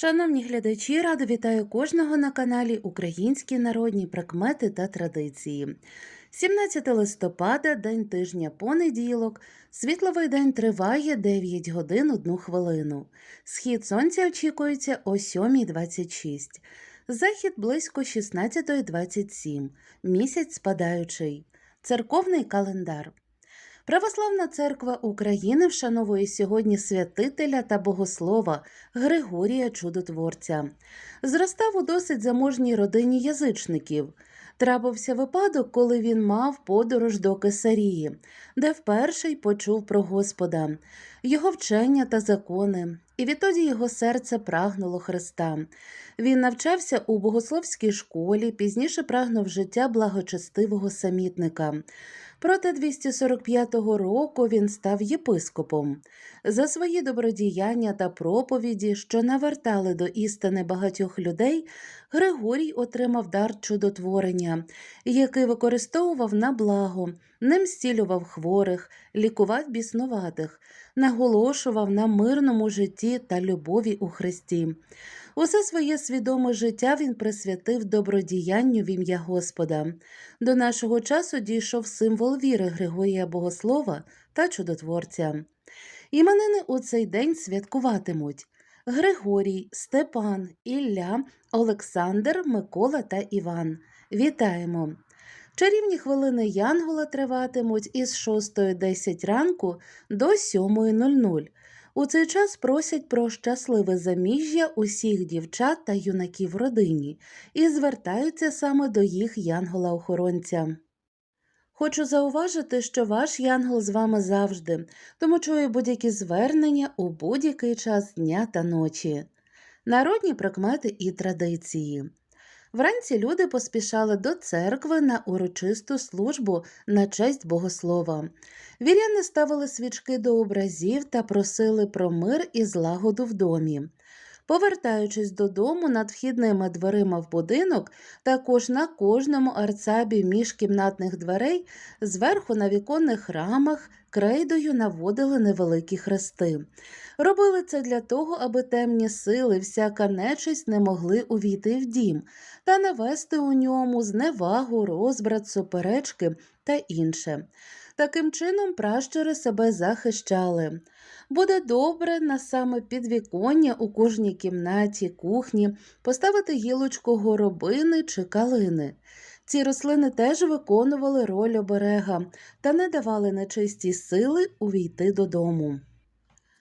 Шановні глядачі, радо вітаю кожного на каналі Українські народні прикмети та традиції. 17 листопада, день тижня понеділок. Світловий день триває 9 годин 1 хвилину. Схід сонця очікується о 7.26. Захід близько 16.27. Місяць спадаючий. Церковний календар. Православна церква України вшановує сьогодні святителя та богослова Григорія Чудотворця. Зростав у досить заможній родині язичників. Трапився випадок, коли він мав подорож до Кесарії, де вперше й почув про Господа, його вчення та закони, і відтоді його серце прагнуло Христа. Він навчався у богословській школі, пізніше прагнув життя благочестивого самітника. Проте 245 року він став єпископом. За свої добродіяння та проповіді, що навертали до істини багатьох людей, Григорій отримав дар чудотворення, який використовував на благо, ним зцілював хворих, лікував біснуватих, наголошував на мирному житті та любові у Христі. Усе своє свідоме життя він присвятив добродіянню в ім'я Господа. До нашого часу дійшов символ віри Григорія Богослова та чудотворця. Іменини у цей день святкуватимуть Григорій, Степан, Ілля, Олександр, Микола та Іван. Вітаємо! Чарівні хвилини Янгола триватимуть із 6.10 ранку до 7.00. У цей час просять про щасливе заміжжя усіх дівчат та юнаків родині і звертаються саме до їх янгола-охоронця. Хочу зауважити, що ваш янгол з вами завжди, тому чую будь-які звернення у будь-який час дня та ночі. Народні прикмети і традиції. Вранці люди поспішали до церкви на урочисту службу на честь богослова. Віряни ставили свічки до образів та просили про мир і злагоду в домі. Повертаючись додому над вхідними дверима в будинок, також на кожному арцабі міжкімнатних дверей зверху на віконних рамах крейдою наводили невеликі хрести. Робили це для того, аби темні сили, всяка нечисть не могли увійти в дім та навести у ньому зневагу, розбрат, суперечки та інше. Таким чином пращури себе захищали. Буде добре на саме підвіконня у кожній кімнаті, кухні поставити гілочку горобини чи калини. Ці рослини теж виконували роль оберега та не давали нечистій сили увійти додому.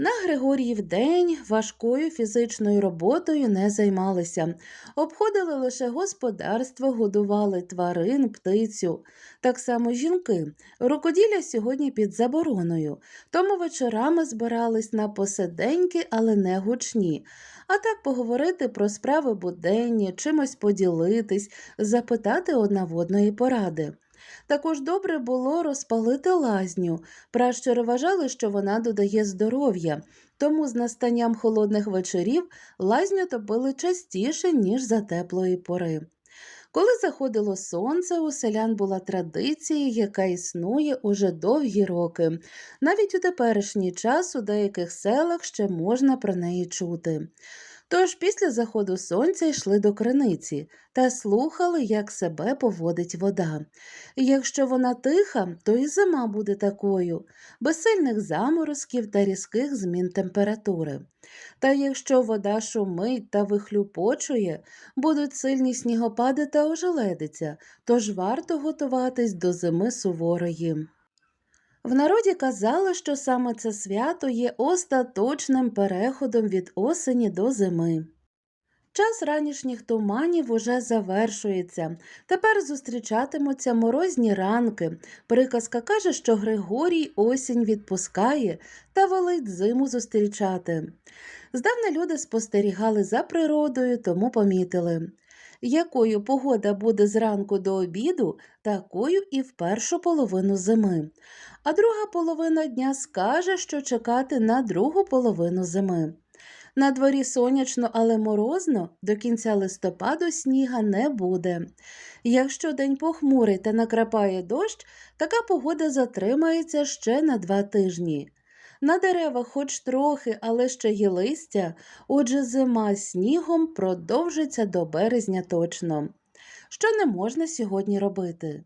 На Григоріїв день важкою фізичною роботою не займалися, обходили лише господарство, годували тварин, птицю. Так само жінки. Рукоділля сьогодні під забороною, тому вечорами збирались на посиденьки, але не гучні. А так поговорити про справи буденні, чимось поділитись, запитати одна в одної поради. Також добре було розпалити лазню. Пращури вважали, що вона додає здоров'я, тому з настанням холодних вечорів лазню топили частіше, ніж за теплої пори. Коли заходило сонце, у селян була традиція, яка існує уже довгі роки. Навіть у теперішній час у деяких селах ще можна про неї чути. Тож після заходу сонця йшли до криниці та слухали, як себе поводить вода. Якщо вона тиха, то і зима буде такою, без сильних заморозків та різких змін температури. Та якщо вода шумить та вихлюпочує, будуть сильні снігопади та ожеледиця, тож варто готуватись до зими суворої. В народі казали, що саме це свято є остаточним переходом від осені до зими. Час ранішніх туманів уже завершується. Тепер зустрічатимуться морозні ранки. Приказка каже, що Григорій осінь відпускає та велить зиму зустрічати. Здавна люди спостерігали за природою, тому помітили. Якою погода буде зранку до обіду, такою і в першу половину зими. А друга половина дня скаже, що чекати на другу половину зими. На дворі сонячно, але морозно, до кінця листопаду сніга не буде. Якщо день похмурий та накрапає дощ, така погода затримається ще на два тижні. На деревах хоч трохи, але ще є листя, отже зима снігом продовжиться до березня точно. Що не можна сьогодні робити?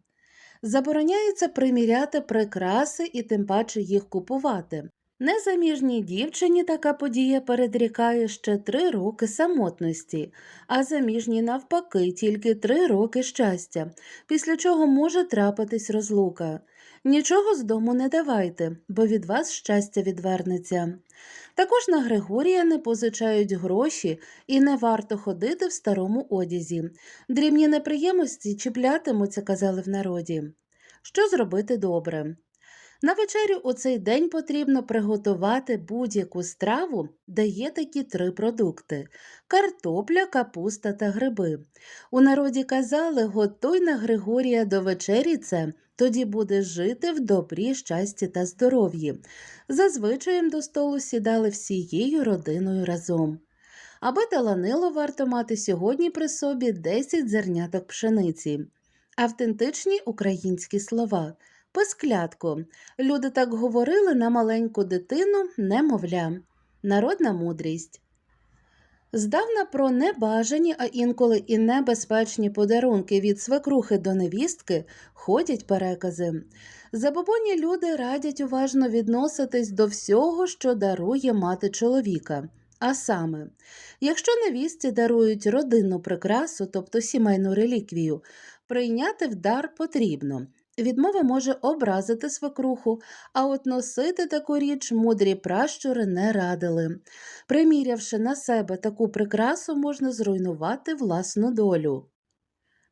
Забороняється приміряти прикраси і тим паче їх купувати. Незаміжній дівчині така подія передрікає ще три роки самотності, а заміжній навпаки тільки три роки щастя, після чого може трапитись розлука. Нічого з дому не давайте, бо від вас щастя відвернеться. Також на Григорія не позичають гроші і не варто ходити в старому одязі. Дрібні неприємності чіплятимуться, казали в народі. Що зробити добре? На вечерю у цей день потрібно приготувати будь-яку страву, де є такі три продукти: картопля, капуста та гриби. У народі казали, готуй на Григорія до вечері це, тоді будеш жити в добрі, щасті та здоров'ї. Зазвичай до столу сідали всією родиною разом. Аби таланило, варто мати сьогодні при собі 10 зерняток пшениці. Автентичні українські слова. Писклятко. Люди так говорили на маленьку дитину, немовля. Народна мудрість. Здавна про небажані, а інколи і небезпечні подарунки від свекрухи до невістки ходять перекази. Забобонні люди радять уважно відноситись до всього, що дарує мати чоловіка. А саме, якщо невісті дарують родинну прикрасу, тобто сімейну реліквію, прийняти в дар потрібно. Відмова може образити свекруху, а от носити таку річ мудрі пращури не радили. Примірявши на себе таку прикрасу, можна зруйнувати власну долю.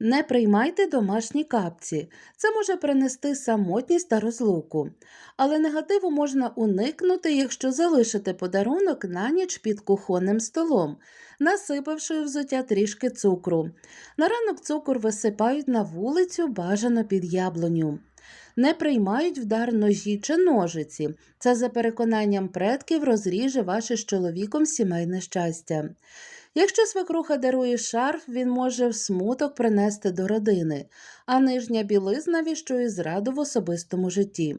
Не приймайте домашні капці, це може принести самотність та розлуку. Але негативу можна уникнути, якщо залишити подарунок на ніч під кухонним столом, насипавши взуття трішки цукру. На ранок цукор висипають на вулицю бажано під яблуню. Не приймають вдар ножі чи ножиці. Це за переконанням предків розріже ваше з чоловіком сімейне щастя. Якщо свекруха дарує шарф, він може в смуток принести до родини, а нижня білизна віщує зраду в особистому житті.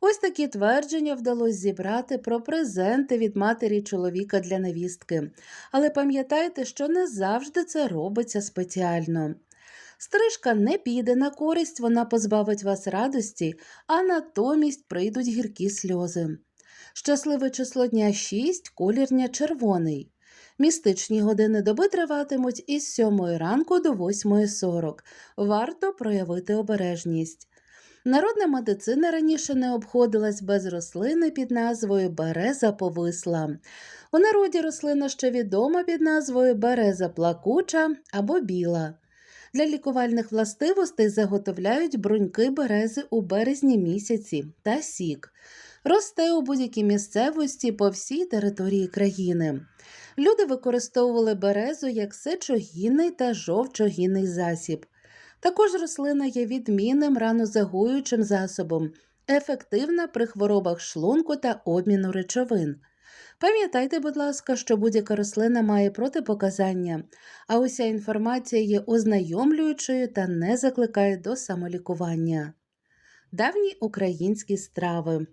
Ось такі твердження вдалося зібрати про презенти від матері чоловіка для невістки. Але пам'ятайте, що не завжди це робиться спеціально. Стрижка не піде на користь, вона позбавить вас радості, а натомість прийдуть гіркі сльози. Щасливе число дня 6, колірня червоний. Містичні години доби триватимуть із 7 ранку до 8.40. Варто проявити обережність. Народна медицина раніше не обходилась без рослини під назвою береза повисла. У народі рослина ще відома під назвою береза плакуча або біла. Для лікувальних властивостей заготовляють бруньки берези у березні місяці та сік. Росте у будь-якій місцевості по всій території країни. Люди використовували березу як сечогінний та жовчогінний засіб. Також рослина є відмінним ранозагоюючим засобом, ефективна при хворобах шлунку та обміну речовин. Пам'ятайте, будь ласка, що будь-яка рослина має протипоказання, а уся інформація є ознайомлюючою та не закликає до самолікування. Давні українські страви.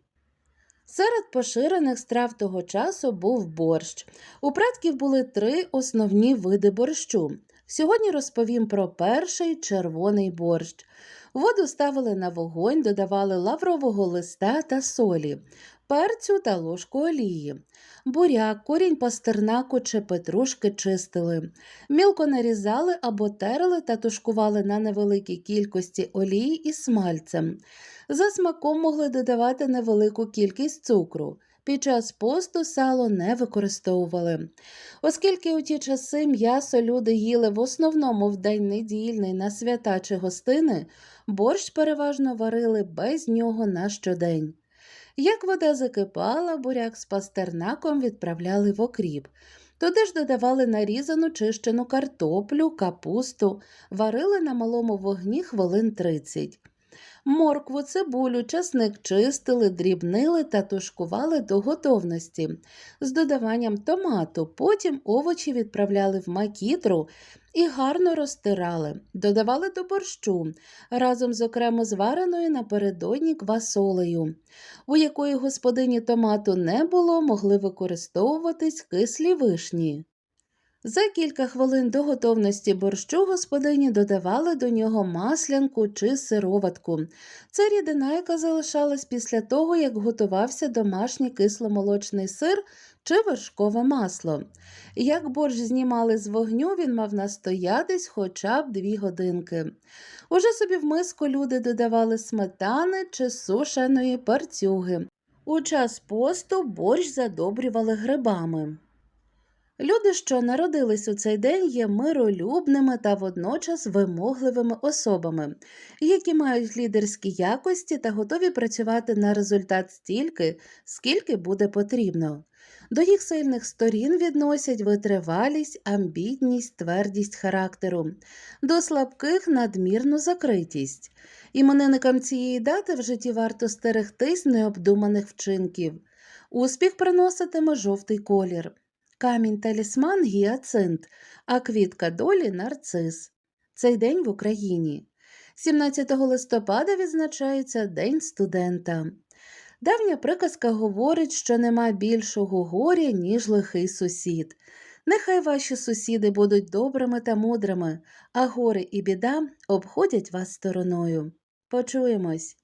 Серед поширених страв того часу був борщ. У предків були три основні види борщу. Сьогодні розповім про перший червоний борщ. Воду ставили на вогонь, додавали лаврового листа та солі, перцю та ложку олії. Буряк, корінь пастернаку чи петрушки чистили. Мілко нарізали або терли та тушкували на невеликій кількості олії і смальцем. За смаком могли додавати невелику кількість цукру. Під час посту сало не використовували. Оскільки у ті часи м'ясо люди їли в основному в день недільний на свята чи гостини, борщ переважно варили без нього на щодень. Як вода закипала, буряк з пастернаком відправляли в окріп. Туди ж додавали нарізану чищену картоплю, капусту, варили на малому вогні хвилин 30. Моркву, цибулю, часник чистили, дрібнили та тушкували до готовності з додаванням томату. Потім овочі відправляли в макітру і гарно розтирали, додавали до борщу разом з окремо звареною напередодні квасолею. У якої господині томату не було, могли використовуватись кислі вишні. За кілька хвилин до готовності борщу господині додавали до нього маслянку чи сироватку. Це рідина, яка залишалась після того, як готувався домашній кисломолочний сир чи вершкове масло. Як борщ знімали з вогню, він мав настоятись хоча б дві годинки. Уже собі в миску люди додавали сметани чи сушеної парцюги. У час посту борщ задобрювали грибами. Люди, що народились у цей день, є миролюбними та водночас вимогливими особами, які мають лідерські якості та готові працювати на результат стільки, скільки буде потрібно. До їх сильних сторін відносять витривалість, амбітність, твердість характеру, до слабких надмірну закритість. Іменинникам цієї дати в житті варто стерегтись необдуманих вчинків. Успіх приноситиме жовтий колір. Камінь талісман гіацинт, а квітка долі нарцис. Цей день в Україні. 17 листопада відзначається День студента. Давня приказка говорить, що нема більшого горя, ніж лихий сусід. Нехай ваші сусіди будуть добрими та мудрими, а горе і біда обходять вас стороною. Почуємось!